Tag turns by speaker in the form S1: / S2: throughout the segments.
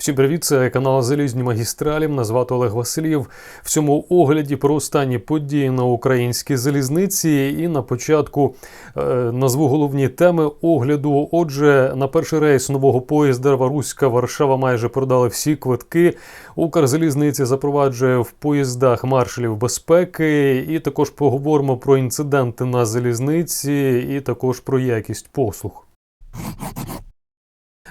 S1: Всім привіт, це канал Залізні магістралі. Мене звати Олег Васильєв. В цьому огляді про останні події на українській залізниці. І на початку е, назву головні теми огляду. Отже, на перший рейс нового поїзда Варуська Варшава майже продали всі квитки. Укрзалізниці запроваджує в поїздах маршалів безпеки. І також поговоримо про інциденти на залізниці, і також про якість послуг.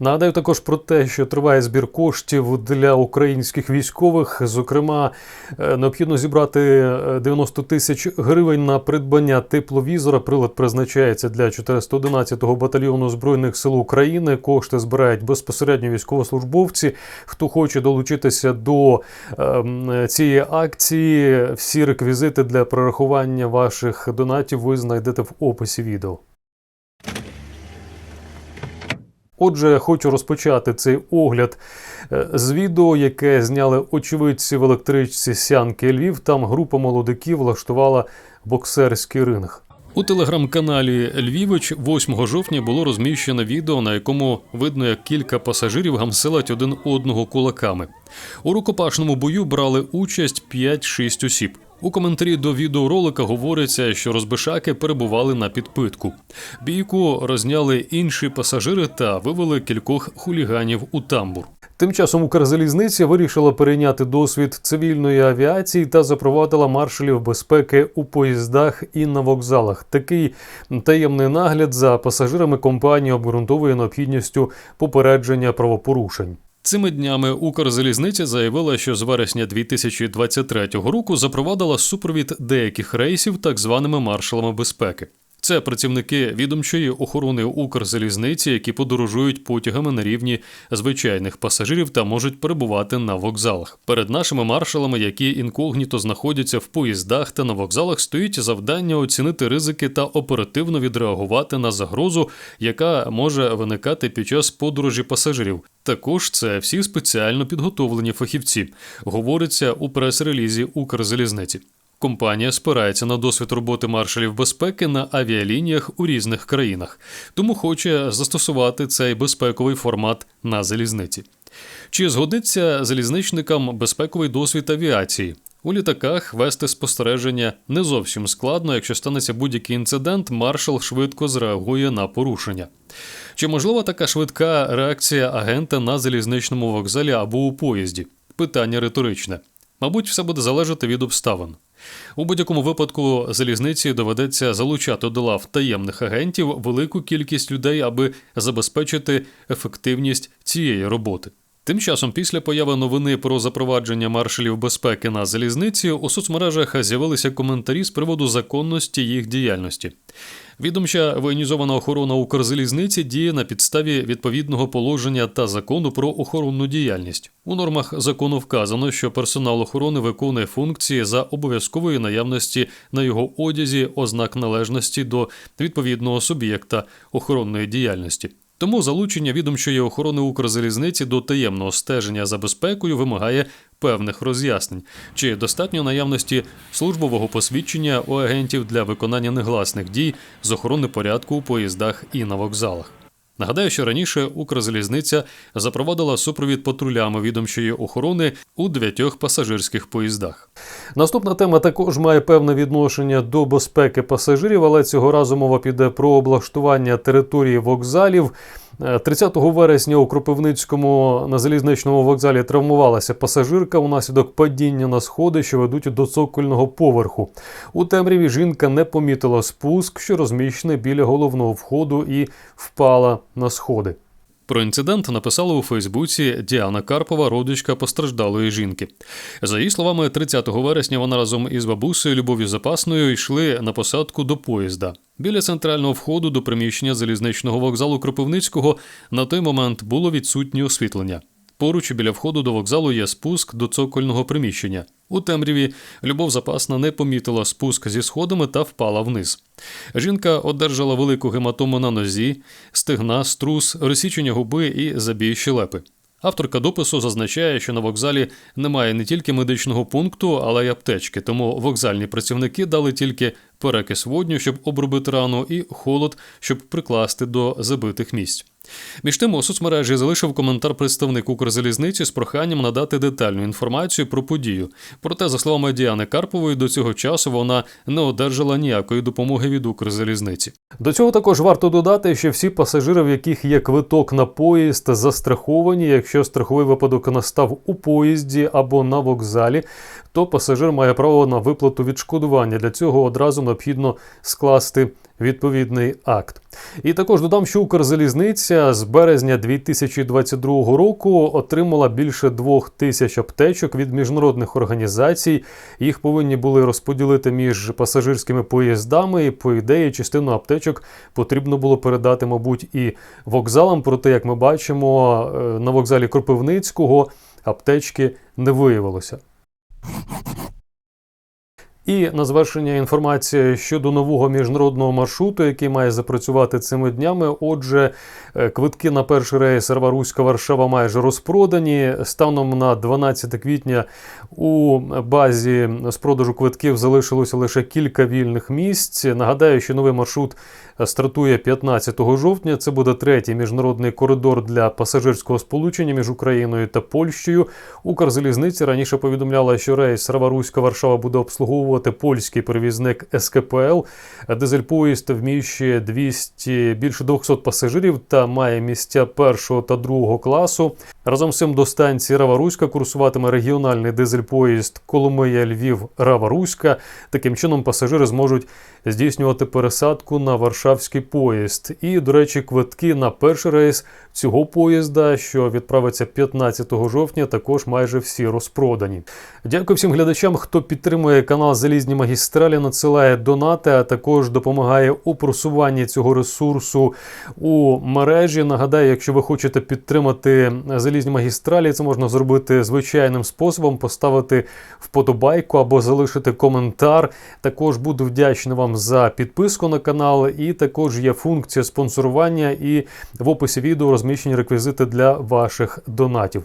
S1: Нагадаю також про те, що триває збір коштів для українських військових. Зокрема, е, необхідно зібрати е, 90 тисяч гривень на придбання тепловізора. Прилад призначається для 411-го батальйону збройних сил України. Кошти збирають безпосередньо військовослужбовці. Хто хоче долучитися до ем, цієї акції, всі реквізити для прорахування ваших донатів ви знайдете в описі відео. Отже, хочу розпочати цей огляд е, з відео, яке зняли очевидці в електричці Сянки Львів. Там група молодиків влаштувала боксерський ринг. У телеграм-каналі Львівич 8 жовтня було розміщено відео, на якому видно, як кілька пасажирів гамселять один одного кулаками. У рукопашному бою брали участь 5-6 осіб. У коментарі до відеоролика говориться, що розбишаки перебували на підпитку. Бійку розняли інші пасажири та вивели кількох хуліганів у тамбур. Тим часом Укрзалізниця вирішила перейняти досвід цивільної авіації та запровадила маршалів безпеки у поїздах і на вокзалах. Такий таємний нагляд за пасажирами компанії обґрунтовує необхідністю попередження правопорушень. Цими днями Укрзалізниця заявила, що з вересня 2023 року запровадила супровід деяких рейсів так званими маршалами безпеки. Це працівники відомчої охорони Укрзалізниці, які подорожують потягами на рівні звичайних пасажирів та можуть перебувати на вокзалах. Перед нашими маршалами, які інкогніто знаходяться в поїздах та на вокзалах, стоїть завдання оцінити ризики та оперативно відреагувати на загрозу, яка може виникати під час подорожі пасажирів. Також це всі спеціально підготовлені фахівці, говориться у прес-релізі Укрзалізниці. Компанія спирається на досвід роботи маршалів безпеки на авіалініях у різних країнах, тому хоче застосувати цей безпековий формат на залізниці. Чи згодиться залізничникам безпековий досвід авіації? У літаках вести спостереження не зовсім складно. Якщо станеться будь-який інцидент, маршал швидко зреагує на порушення. Чи можлива така швидка реакція агента на залізничному вокзалі або у поїзді? Питання риторичне. Мабуть, все буде залежати від обставин. У будь-якому випадку залізниці доведеться залучати до лав таємних агентів велику кількість людей, аби забезпечити ефективність цієї роботи. Тим часом, після появи новини про запровадження маршалів безпеки на залізниці, у соцмережах з'явилися коментарі з приводу законності їх діяльності. Відомча воєнізована охорона Укрзалізниці діє на підставі відповідного положення та закону про охоронну діяльність. У нормах закону вказано, що персонал охорони виконує функції за обов'язкової наявності на його одязі ознак належності до відповідного суб'єкта охоронної діяльності. Тому залучення відомчої охорони Укрзалізниці до таємного стеження за безпекою вимагає певних роз'яснень, чи достатньо наявності службового посвідчення у агентів для виконання негласних дій з охорони порядку у поїздах і на вокзалах. Нагадаю, що раніше Укрзалізниця запровадила супровід патрулями відомчої охорони у дев'ятьох пасажирських поїздах. Наступна тема також має певне відношення до безпеки пасажирів, але цього разу мова піде про облаштування території вокзалів. 30 вересня у Кропивницькому на залізничному вокзалі травмувалася пасажирка унаслідок падіння на сходи, що ведуть до цокольного поверху. У темряві жінка не помітила спуск, що розміщений біля головного входу, і впала на сходи. Про інцидент написала у Фейсбуці Діана Карпова, родичка постраждалої жінки. За її словами, 30 вересня вона разом із бабусею Любов'ю Запасною йшли на посадку до поїзда. Біля центрального входу до приміщення залізничного вокзалу Кропивницького на той момент було відсутнє освітлення. Поруч біля входу до вокзалу є спуск до цокольного приміщення. У темряві Любов Запасна не помітила спуск зі сходами та впала вниз. Жінка одержала велику гематому на нозі, стегна, струс, розсічення губи і забій щелепи. Авторка допису зазначає, що на вокзалі немає не тільки медичного пункту, але й аптечки, тому вокзальні працівники дали тільки перекис водню, щоб обробити рану, і холод, щоб прикласти до забитих місць. Між тим у соцмережі залишив коментар представник Укрзалізниці з проханням надати детальну інформацію про подію. Проте, за словами Діани Карпової, до цього часу вона не одержала ніякої допомоги від Укрзалізниці. До цього також варто додати, що всі пасажири, в яких є квиток на поїзд, застраховані. Якщо страховий випадок настав у поїзді або на вокзалі, то пасажир має право на виплату відшкодування. Для цього одразу необхідно скласти відповідний акт. І також додам, що Укрзалізниця з березня 2022 року отримала більше двох тисяч аптечок від міжнародних організацій. Їх повинні були розподілити між пасажирськими поїздами. І по ідеї частину аптечок потрібно було передати, мабуть, і вокзалам. Проте, як ми бачимо, е, на вокзалі Кропивницького аптечки не виявилося. І на завершення інформація щодо нового міжнародного маршруту, який має запрацювати цими днями. Отже, е, квитки на перший рейс Рваруська Варшава майже розпродані. Станом на 12 квітня у базі з продажу квитків залишилося лише кілька вільних місць. Нагадаю, що новий маршрут стартує 15 жовтня. Це буде третій міжнародний коридор для пасажирського сполучення між Україною та Польщею. Укрзалізниці раніше повідомляла, що рейс Раваруська Варшава буде обслуговувати польський перевізник СКПЛ. Дизель-поїзд вміщує 200, більше 200 пасажирів та має місця першого та другого класу. Разом з цим до станції Раваруська курсуватиме регіональний дизель-поїзд Коломия Львів Раваруська. Таким чином пасажири зможуть здійснювати пересадку на Варшавський поїзд. І, до речі, квитки на перший рейс цього поїзда, що відправиться 15 жовтня, також майже всі розпродані. Дякую всім глядачам, хто підтримує канал Залізні магістралі, надсилає донати, а також допомагає у просуванні цього ресурсу у мережі. Нагадаю, якщо ви хочете підтримати залізні магістралі, це можна зробити звичайним способом, поставити вподобайку або залишити коментар. Також буду вдячний вам за підписку на канал, і також є функція спонсорування, і в описі відео розміщені реквізити для ваших донатів.